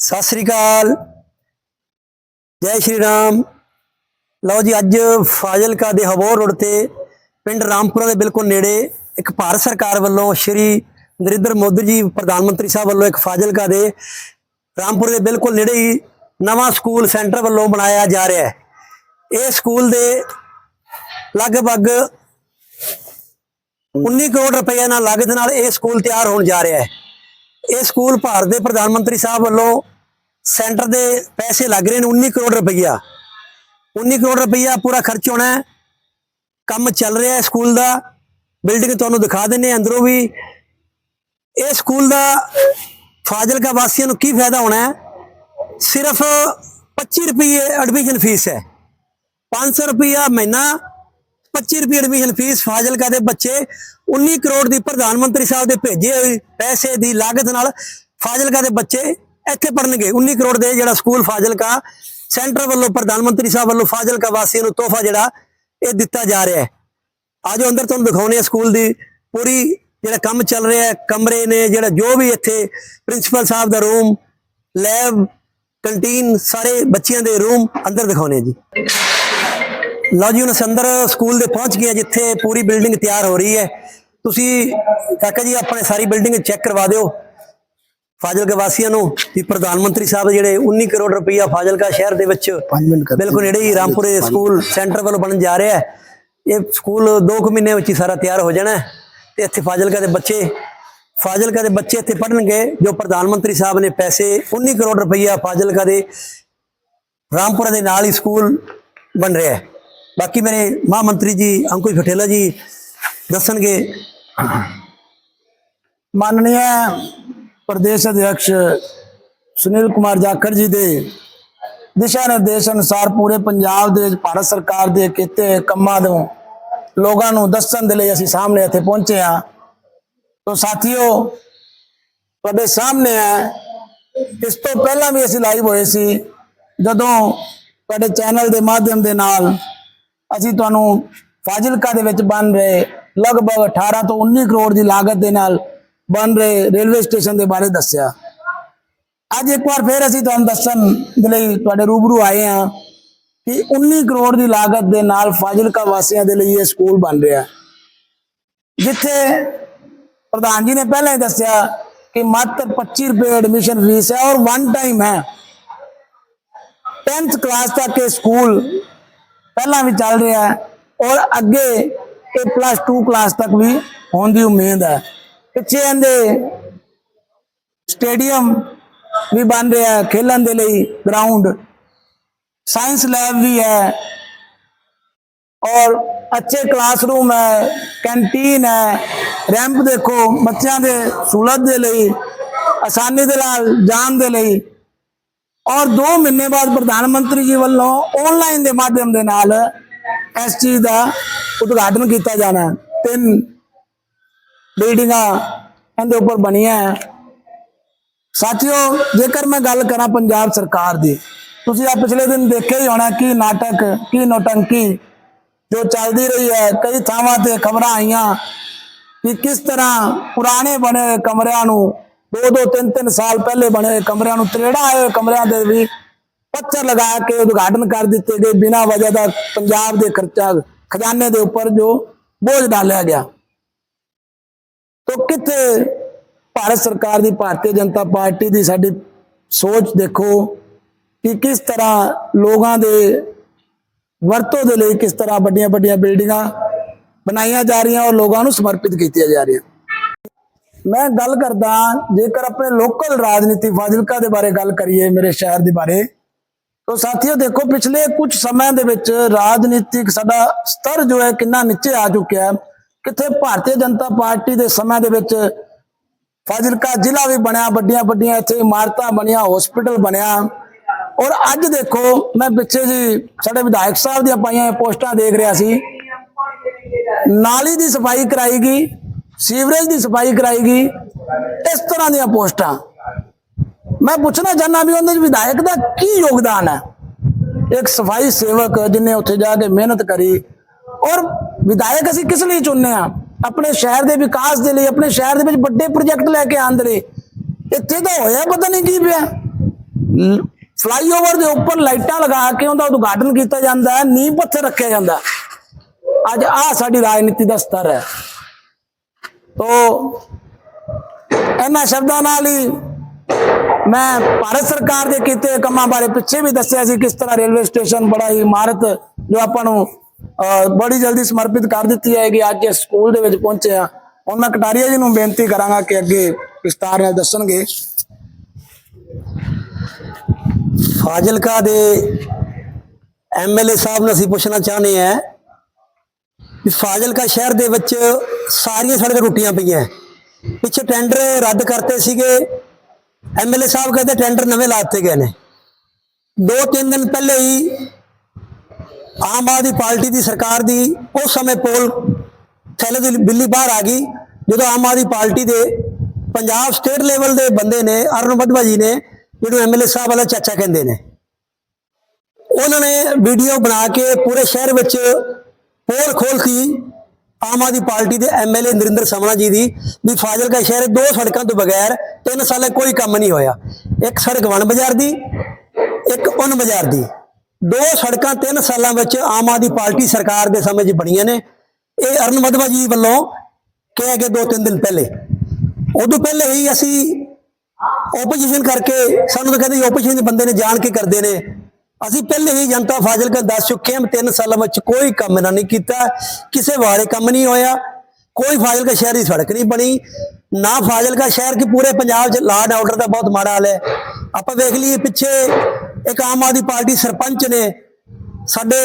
ਸਤਿ ਸ੍ਰੀ ਅਕਾਲ। ਜੈ ਸ਼੍ਰੀ ਰਾਮ। ਲਓ ਜੀ, ਅੱਜ ਫਾਜ਼ਿਲਕਾ ਦੇ ਹਵੋਰ ਰੋਡ ਤੇ ਪਿੰਡ ਰਾਮਪੁਰਾ ਦੇ ਬਿਲਕੁਲ ਨੇੜੇ ਇੱਕ ਭਾਰਤ ਸਰਕਾਰ ਵੱਲੋਂ ਸ਼੍ਰੀ ਨਰਿੰਦਰ ਮੋਦੀ ਜੀ, ਪ੍ਰਧਾਨ ਮੰਤਰੀ ਸਾਹਿਬ ਵੱਲੋਂ ਇੱਕ ਫਾਜ਼ਿਲਕਾ ਦੇ ਰਾਮਪੁਰ ਦੇ ਬਿਲਕੁਲ ਨੇੜੇ ਹੀ ਨਵਾਂ ਸਕੂਲ ਸੈਂਟਰ ਵੱਲੋਂ ਬਣਾਇਆ ਜਾ ਰਿਹਾ ਹੈ। ਇਹ ਸਕੂਲ ਦੇ ਲਗਭਗ 19 ਕਰੋੜ ਰੁਪਏ ਨਾਲ ਲਾਗਤ ਨਾਲ ਇਹ ਸਕੂਲ ਤਿਆਰ ਹੋਣ ਜਾ ਰਿਹਾ ਹੈ। ਇਹ ਸਕੂਲ ਭਾਰਤ ਦੇ ਪ੍ਰਧਾਨ ਮੰਤਰੀ ਸਾਹਿਬ ਵੱਲੋਂ ਸੈਂਟਰ ਦੇ ਪੈਸੇ ਲੱਗ ਰਹੇ ਨੇ 19 ਕਰੋੜ ਰੁਪਈਆ। 19 ਕਰੋੜ ਰੁਪਈਆ ਪੂਰਾ ਖਰਚ ਹੋਣਾ ਹੈ। ਕੰਮ ਚੱਲ ਰਿਹਾ ਹੈ ਸਕੂਲ ਦਾ। ਬਿਲਡਿੰਗ ਤੁਹਾਨੂੰ ਦਿਖਾ ਦਿੰਨੇ ਅੰਦਰੋਂ ਵੀ। ਇਹ ਸਕੂਲ ਦਾ ਫਾਜ਼ਿਲਕਾ ਵਾਸੀਆਂ ਨੂੰ ਕੀ ਫਾਇਦਾ ਹੋਣਾ ਹੈ? ਸਿਰਫ 25 ਰੁਪਏ ਐਡਮਿਸ਼ਨ ਫੀਸ ਹੈ। 500 ਰੁਪਈਆ ਮਹੀਨਾ 25 ਰੁਪਏ ਐਡਮਿਸ਼ਨ ਫੀਸ ਫਾਜ਼ਿਲਕਾ ਦੇ ਬੱਚੇ 19 ਕਰੋੜ ਦੀ ਪ੍ਰਧਾਨ ਮੰਤਰੀ ਸਾਹਿਬ ਦੇ ਭੇਜੇ ਹੋਏ ਪੈਸੇ ਦੀ ਲਾਗਤ ਨਾਲ ਫਾਜ਼ਿਲਕਾ ਦੇ ਬੱਚੇ ਇੱਥੇ ਪੜਨਗੇ 19 ਕਰੋੜ ਦੇ ਜਿਹੜਾ ਸਕੂਲ ਫਾਜ਼ਿਲਕਾ, ਸੈਂਟਰ ਵੱਲੋਂ, ਪ੍ਰਧਾਨ ਮੰਤਰੀ ਸਾਹਿਬ ਵੱਲੋਂ ਫਾਜ਼ਿਲਕਾ ਵਾਸੀਆਂ ਨੂੰ ਤੋਹਫਾ ਜਿਹੜਾ ਇਹ ਦਿੱਤਾ ਜਾ ਰਿਹਾ ਹੈ। ਆਜੋ ਅੰਦਰ ਤੁਹਾਨੂੰ ਦਿਖਾਉਣੇ ਆ ਸਕੂਲ ਦੀ ਪੂਰੀ ਜਿਹੜਾ ਕੰਮ ਚੱਲ ਰਿਹਾ ਹੈ। ਕਮਰੇ ਨੇ ਜਿਹੜਾ ਜੋ ਵੀ ਇੱਥੇ ਪ੍ਰਿੰਸੀਪਲ ਸਾਹਿਬ ਦਾ ਰੂਮ, ਲੈਬ, ਕੰਟੀਨ, ਸਾਰੇ ਬੱਚਿਆਂ ਦੇ ਰੂਮ ਅੰਦਰ ਦਿਖਾਉਣੇ ਆ ਜੀ। ਲਓ ਜੀ ਹੁਣ ਅਸੀਂ ਅੰਦਰ ਸਕੂਲ ਦੇ ਪਹੁੰਚ ਗਏ ਜਿੱਥੇ ਪੂਰੀ ਬਿਲਡਿੰਗ ਤਿਆਰ ਹੋ ਰਹੀ ਹੈ। ਤੁਸੀਂ ਕਾਕਾ ਜੀ ਆਪਣੇ ਸਾਰੀ ਬਿਲਡਿੰਗ ਚੈੱਕ ਕਰਵਾ ਦਿਓ। ਫਾਜ਼ਿਲਕਾ ਵਾਸੀਆਂ ਨੂੰ ਕਿ ਪ੍ਰਧਾਨ ਮੰਤਰੀ ਸਾਹਿਬ ਜਿਹੜੇ 19 ਕਰੋੜ ਰੁਪਈਆ ਫਾਜ਼ਿਲਕਾ ਸ਼ਹਿਰ ਦੇ ਵਿੱਚ ਬਿਲਕੁਲ ਨੇੜੇ ਹੀ ਰਾਮਪੁਰੇ ਸਕੂਲ ਸੈਂਟਰ ਵੱਲੋਂ ਬਣਨ ਜਾ ਰਿਹਾ ਹੈ। ਇਹ ਸਕੂਲ 2 ਕੁ ਮਹੀਨੇ ਵਿੱਚ ਹੀ ਸਾਰਾ ਤਿਆਰ ਹੋ ਜਾਣਾ ਤੇ ਇੱਥੇ ਫਾਜ਼ਿਲਕਾ ਦੇ ਬੱਚੇ ਫਾਜ਼ਿਲਕਾ ਦੇ ਬੱਚੇ ਇੱਥੇ ਪੜ੍ਹਨਗੇ ਜੋ ਪ੍ਰਧਾਨ ਮੰਤਰੀ ਸਾਹਿਬ ਨੇ ਪੈਸੇ 19 ਕਰੋੜ ਰੁਪਈਆ ਫਾਜ਼ਿਲਕਾ ਦੇ ਰਾਮਪੁਰਾ ਦੇ ਨਾਲ ਹੀ ਸਕੂਲ ਬਣ ਰਿਹਾ ਹੈ। ਬਾਕੀ ਮੇਰੇ ਮਹਾ ਮੰਤਰੀ ਜੀ, ਅੰਕੁਸ਼ ਪਟੇਲਾ ਜੀ ਦੱਸਣਗੇ। ਮਾਨਨੀय ਪ੍ਰਦੇਸ਼ ਅਧਿਕਸ਼ ਸੁਨੀਲ ਕੁਮਾਰ ਜਾਖੜ ਜੀ ਦੇ ਦਿਸ਼ਾ ਨਿਰਦੇਸ਼ ਅਨੁਸਾਰ ਪੂਰੇ ਪੰਜਾਬ ਦੇ ਵਿੱਚ ਭਾਰਤ ਸਰਕਾਰ ਦੇ ਕੀਤੇ ਕੰਮਾਂ ਨੂੰ ਲੋਕਾਂ ਨੂੰ ਦੱਸਣ ਦੇ ਲਈ ਅਸੀਂ ਸਾਹਮਣੇ ਇੱਥੇ ਪਹੁੰਚੇ ਹਾਂ। ਤੋ ਸਾਥੀਓ, ਤੁਹਾਡੇ ਸਾਹਮਣੇ ਹੈ। ਇਸ ਤੋਂ ਪਹਿਲਾਂ ਵੀ ਅਸੀਂ ਲਾਈਵ ਹੋਏ ਸੀ। ਜਦੋਂ ਤੁਹਾਡੇ ਚੈਨਲ ਦੇ ਮਾਧਿਅਮ ਦੇ ਨਾਲ ਅਸੀਂ ਤੁਹਾਨੂੰ ਫਾਜ਼ਿਲਕਾ ਦੇ ਵਿੱਚ ਬਣ ਰਹੇ ਲਗਭਗ 18 ਤੋਂ 19 ਕਰੋੜ ਦੀ ਲਾਗਤ ਦੇ ਨਾਲ ਬਣ ਰਹੇ ਰੇਲਵੇ ਸਟੇਸ਼ਨ ਦੇ ਬਾਰੇ ਦੱਸਿਆ। ਅੱਜ ਇੱਕ ਵਾਰ ਫਿਰ ਅਸੀਂ ਤੁਹਾਨੂੰ ਦੱਸਣ ਦੇ ਲਈ ਤੁਹਾਡੇ ਰੂਬਰੂ ਆਏ ਹਾਂ ਕਿ 19 ਕਰੋੜ ਦੀ ਲਾਗਤ ਦੇ ਨਾਲ ਫਾਜ਼ਿਲਕਾ ਵਾਸੀਆਂ ਦੇ ਲਈ ਇਹ ਸਕੂਲ ਬਣ ਰਿਹਾ। ਜਿੱਥੇ ਪ੍ਰਧਾਨ ਜੀ ਨੇ ਪਹਿਲਾਂ ਹੀ ਦੱਸਿਆ ਕਿ ਮਾਤਰ 25 ਰੁਪਏ ਐਡਮਿਸ਼ਨ ਫੀਸ ਹੈ ਔਰ ਵਨ ਟਾਈਮ ਹੈ। 10th ਕਲਾਸ ਤੱਕ ਇਹ ਸਕੂਲ ਪਹਿਲਾਂ ਵੀ ਚੱਲ ਰਿਹਾ ਹੈ ਔਰ ਅੱਗੇ ਇਹ ਪਲੱਸ 2 ਕਲਾਸ ਤੱਕ ਵੀ ਹੋਣ ਦੀ ਉਮੀਦ ਹੈ। ਪਿੱਛੇ ਇਹਦੇ ਸਟੇਡੀਅਮ ਵੀ ਬਣ ਰਿਹਾ ਹੈ ਖੇਲਣ ਦੇ ਲਈ ਗਰਾਊਂਡ ਸਾਇੰਸ ਲੈਬ ਵੀ ਹੈ ਔਰ ਅੱਛੇ ਕਲਾਸਰੂਮ ਹੈ ਕੈਂਟੀਨ ਹੈ। ਰੈਂਪ ਦੇਖੋ, ਬੱਚਿਆਂ ਦੇ ਸਹੂਲਤ ਦੇ ਲਈ, ਆਸਾਨੀ ਦੇ ਨਾਲ ਜਾਣ ਦੇ ਲਈ ਔਰ 2 ਮਹੀਨੇ ਬਾਅਦ ਪ੍ਰਧਾਨ ਮੰਤਰੀ ਜੀ ਵੱਲੋਂ ਆਨਲਾਈਨ ਦੇ ਮਾਧਿਅਮ ਦੇ ਨਾਲ ਇਸ ਚੀਜ਼ ਦਾ ਉਦਘਾਟਨ ਕੀਤਾ ਜਾਣਾ ਹੈ। ਤਿੰਨ ਬਿਲਡਿੰਗਾਂ ਇਹਦੇ ਉੱਪਰ ਬਣੀਆਂ ਹੈ। ਸਾਥੀਓ, ਜੇਕਰ ਮੈਂ ਗੱਲ ਕਰਾਂ ਪੰਜਾਬ ਸਰਕਾਰ ਦੀ, ਤੁਸੀਂ ਆ ਪਿਛਲੇ ਦਿਨ ਦੇਖਿਆ ਹੀ ਹੋਣਾ ਕਿ ਨਾਟਕ, ਕੀ ਨੋਟੰਕੀ ਜੋ ਚੱਲਦੀ ਰਹੀ ਹੈ, ਕਈ ਥਾਵਾਂ ਤੇ ਖਬਰਾਂ ਆਈਆਂ ਕਿ ਕਿਸ ਤਰ੍ਹਾਂ ਪੁਰਾਣੇ ਬਣੇ ਹੋਏ ਕਮਰਿਆਂ ਨੂੰ ਦੋ ਦੋ ਤਿੰਨ ਤਿੰਨ ਸਾਲ ਪਹਿਲੇ ਬਣੇ ਹੋਏ ਕਮਰਿਆਂ ਨੂੰ ਤਰੇੜਾ ਆਏ ਹੋਏ ਕਮਰਿਆਂ ਦੇ ਵੀ ਪੱਥਰ ਲਗਾ ਕੇ ਉਦਘਾਟਨ ਕਰ ਦਿੱਤੇ ਗਏ ਬਿਨਾਂ ਵਜ੍ਹਾ ਦਾ ਪੰਜਾਬ ਦੇ ਖਰਚਾ ਖਜ਼ਾਨੇ ਦੇ ਉੱਪਰ ਜੋ ਬੋਝ ਡਾਲਿਆ ਗਿਆ। ਤੋ ਕਿੱਥੇ ਭਾਰਤ ਸਰਕਾਰ ਦੀ, ਭਾਰਤੀ ਜਨਤਾ ਪਾਰਟੀ ਦੀ ਸਾਡੀ ਸੋਚ ਦੇਖੋ ਕਿ ਕਿਸ ਤਰ੍ਹਾਂ ਲੋਕਾਂ ਦੇ ਵਰਤੋਂ ਦੇ ਲਈ ਕਿਸ ਤਰ੍ਹਾਂ ਵੱਡੀਆਂ ਵੱਡੀਆਂ ਬਿਲਡਿੰਗਾਂ ਬਣਾਈਆਂ ਜਾ ਰਹੀਆਂ ਔਰ ਲੋਕਾਂ ਨੂੰ ਸਮਰਪਿਤ ਕੀਤੀਆਂ ਜਾ ਰਹੀਆਂ। ਮੈਂ ਗੱਲ ਕਰਦਾ ਜੇਕਰ ਆਪਣੇ ਲੋਕਲ ਰਾਜਨੀਤੀ ਫਾਜ਼ਿਲਕਾ ਦੇ ਬਾਰੇ ਗੱਲ ਕਰੀਏ, ਮੇਰੇ ਸ਼ਹਿਰ ਦੇ ਬਾਰੇ, ਤਾਂ ਸਾਥੀਓ ਦੇਖੋ, ਪਿਛਲੇ ਕੁਝ ਸਮੇਂ ਦੇ ਵਿੱਚ ਰਾਜਨੀਤਿਕ ਸਾਡਾ ਸਤਰ ਜੋ ਹੈ ਕਿੰਨਾ ਨੀਚੇ ਆ ਚੁੱਕਿਆ ਹੈ। ਕਿੱਥੇ ਭਾਰਤੀ ਜਨਤਾ ਪਾਰਟੀ ਦੇ ਸਮੇਂ ਦੇ ਵਿੱਚ ਫਾਜ਼ਿਲਕਾ ਜ਼ਿਲ੍ਹਾ ਵੀ ਬਣਿਆ ਵੱਡੀਆਂ ਵੱਡੀਆਂ ਇੱਥੇ ਇਮਾਰਤਾਂ ਬਣੀਆਂ ਹਸਪੀਟਲ ਬਣਿਆ। ਔਰ ਅੱਜ ਦੇਖੋ, ਮੈਂ ਪਿੱਛੇ ਜੀ ਸਾਡੇ ਵਿਧਾਇਕ ਸਾਹਿਬ ਦੀਆਂ ਪਾਈਆਂ ਪੋਸਟਾਂ ਦੇਖ ਰਿਹਾ ਸੀ। ਨਾਲੀ ਦੀ ਸਫ਼ਾਈ ਕਰਾਈ ਗਈ। ਸੀਵਰੇਜ ਦੀ ਸਫ਼ਾਈ ਕਰਾਈ ਗਈ। ਇਸ ਤਰ੍ਹਾਂ ਦੀਆਂ ਪੋਸਟਾਂ। ਮੈਂ ਪੁੱਛਣਾ ਚਾਹੁੰਦਾ ਵੀ ਉਹਦੇ ਵਿੱਚ ਵਿਧਾਇਕ ਦਾ ਕੀ ਯੋਗਦਾਨ ਹੈ? ਇੱਕ ਸਫ਼ਾਈ ਸੇਵਕ ਜਿਨੇ ਉੱਥੇ ਜਾ ਕੇ ਮਿਹਨਤ ਕਰੀ ਔਰ ਵਿਧਾਇਕ ਅਸੀਂ ਕਿਸ ਲਈ ਚੁਣਨੇ ਆ? ਆਪਣੇ ਸ਼ਹਿਰ ਦੇ ਵਿਕਾਸ ਦੇ ਲਈ, ਆਪਣੇ ਸ਼ਹਿਰ ਦੇ ਵਿੱਚ ਵੱਡੇ ਪ੍ਰੋਜੈਕਟ ਲੈ ਕੇ ਆਉਣ ਦੇ ਲਈ। ਇੱਥੇ ਤਾਂ ਹੋਇਆ ਪਤਾ ਨਹੀਂ ਕੀ ਪਿਆ। ਫਲਾਈਓਵਰ ਦੇ ਉੱਪਰ ਲਾਈਟਾਂ ਲਗਾ ਕੇ ਉਹਦਾ ਉਦਘਾਟਨ ਕੀਤਾ ਜਾਂਦਾ ਹੈ, ਨੀਂਹ ਪੱਥਰ ਰੱਖਿਆ ਜਾਂਦਾ ਅੱਜ ਆ ਸਾਡੀ ਰਾਜਨੀਤੀ ਦਾ ਸਤਰ ਹੈ। ਤੋ ਇਹਨਾਂ ਸ਼ਬਦਾਂ ਨਾਲ ਹੀ ਮੈਂ ਭਾਰਤ ਸਰਕਾਰ ਦੇ ਕੀਤੇ ਕੰਮਾਂ ਬਾਰੇ ਪਿੱਛੇ ਵੀ ਦੱਸਿਆ ਸੀ ਕਿਸ ਤਰ੍ਹਾਂ ਰੇਲਵੇ ਸਟੇਸ਼ਨ ਬੜਾ ਹੀ ਇਮਾਰਤ ਜੋ ਆਪਾਂ ਨੂੰ ਅਹ, ਬੜੀ ਜਲਦੀ ਸਮਰਪਿਤ ਕਰ ਦਿੱਤੀ ਜਾਏਗੀ। ਅੱਜ ਇਸ ਸਕੂਲ ਦੇ ਵਿੱਚ ਪਹੁੰਚੇ ਆ ਹੁਣ ਮੈਂ ਕਟਾਰੀਆ ਜੀ ਨੂੰ ਬੇਨਤੀ ਕਰਾਂਗਾ ਕਿ ਅੱਗੇ ਵਿਸਤਾਰ ਨਾਲ ਦੱਸਣਗੇ। ਫਾਜ਼ਿਲਕਾ ਦੇ ਐਮਐਲਏ ਸਾਹਿਬ ਨੂੰ ਅਸੀਂ ਪੁੱਛਣਾ ਚਾਹੁੰਦੇ ਹਾਂ ਫਾਜ਼ਿਲਕਾ ਸ਼ਹਿਰ ਦੇ ਵਿੱਚ ਸਾਰੀਆਂ ਸੜਕਾਂ ਟੁੱਟੀਆਂ ਪਈਆਂ। ਪਿੱਛੇ ਟੈਂਡਰ ਰੱਦ ਕਰਤੇ ਸੀਗੇ। ਐਮਐਲਏ ਸਾਹਿਬ ਕਹਿੰਦੇ ਟੈਂਡਰ ਨਵੇਂ ਲਾਤੇ ਗਏ ਨੇ। ਦੋ ਤਿੰਨ ਦਿਨ ਪਹਿਲੇ ਹੀ ਆਮ ਆਦਮੀ ਪਾਰਟੀ ਦੀ ਸਰਕਾਰ ਦੀ ਉਸ ਸਮੇਂ ਪੋਲ ਥੈਲੇ ਦੀ ਬਿੱਲੀ ਬਾਹਰ ਆ ਗਈ, ਜਦੋਂ ਆਮ ਆਦਮੀ ਪਾਰਟੀ ਦੇ ਪੰਜਾਬ ਸਟੇਟ ਲੈਵਲ ਦੇ ਬੰਦੇ ਨੇ, ਅਰੁਣ ਵਧਵਾ ਜੀ ਨੇ, ਜਿਹਨੂੰ ਐਮਐਲਏ ਸਾਹਿਬ ਵਾਲਾ ਚਾਚਾ ਕਹਿੰਦੇ ਨੇ। ਉਹਨਾਂ ਨੇ ਵੀਡੀਓ ਬਣਾ ਕੇ ਪੂਰੇ ਸ਼ਹਿਰ ਵਿੱਚ ਪੋਲ ਖੋਲਤੀ ਆਮ ਆਦਮੀ ਪਾਰਟੀ ਦੇ ਐਮਐਲਏ ਨਰਿੰਦਰ ਸਮਣਾ ਜੀ ਦੀ ਵੀ ਫਾਜ਼ਿਲਕਾ ਸ਼ਹਿਰ ਦੋ ਸੜਕਾਂ ਤੋਂ ਬਗੈਰ ਤਿੰਨ ਸਾਲੇ ਕੋਈ ਕੰਮ ਨਹੀਂ ਹੋਇਆ। ਇੱਕ ਸੜਕ ਵਣ ਬਾਜ਼ਾਰ ਦੀ, ਇੱਕ ਉਨ ਬਾਜ਼ਾਰ ਦੀ। ਦੋ ਸੜਕਾਂ ਤਿੰਨ ਸਾਲਾਂ ਵਿੱਚ ਆਮ ਆਦਮੀ ਪਾਰਟੀ ਸਰਕਾਰ ਦੇ ਸਮੇਂ 'ਚ ਬਣੀਆਂ ਨੇ। ਇਹ ਅਰਨ ਮਧਵਾ ਜੀ ਵੱਲੋਂ ਕਿਹਾ ਗਿਆ ਦੋ ਤਿੰਨ ਦਿਨ ਪਹਿਲੇ। ਉਦੋਂ ਪਹਿਲੇ ਹੀ ਅਸੀਂ ਆਪੋਜੀਸ਼ਨ ਕਰਕੇ ਸਾਨੂੰ ਤਾਂ ਕਹਿੰਦੇ ਆਪੋਜੀਸ਼ਨ ਦੇ ਬੰਦੇ ਨੇ ਜਾਣ ਕੇ ਕਰਦੇ ਨੇ। ਅਸੀਂ ਪਹਿਲੇ ਹੀ ਜਨਤਾ ਫਾਜ਼ਿਲਕਾ ਦੱਸ ਚੁੱਕੇ ਹਾਂ ਵੀ ਤਿੰਨ ਸਾਲਾਂ ਵਿੱਚ ਕੋਈ ਕੰਮ ਇਹਨਾਂ ਨਹੀਂ ਕੀਤਾ, ਕਿਸੇ ਵਾਰੇ ਕੰਮ ਨਹੀਂ ਹੋਇਆ, ਕੋਈ ਫਾਜ਼ਿਲਕਾ ਸ਼ਹਿਰ ਦੀ ਸੜਕ ਨਹੀਂ ਬਣੀ, ਨਾ ਫਾਜ਼ਿਲਕਾ ਸ਼ਹਿਰ ਕਿ ਪੂਰੇ ਪੰਜਾਬ 'ਚ ਲਾਅ ਆਰਡਰ ਦਾ ਬਹੁਤ ਮਾੜਾ ਹਾਲ ਹੈ। ਆਪਾਂ ਵੇਖ ਲਈਏ ਪਿੱਛੇ ਇੱਕ ਆਮ ਆਦਮੀ ਪਾਰਟੀ ਸਰਪੰਚ ਨੇ ਸਾਡੇ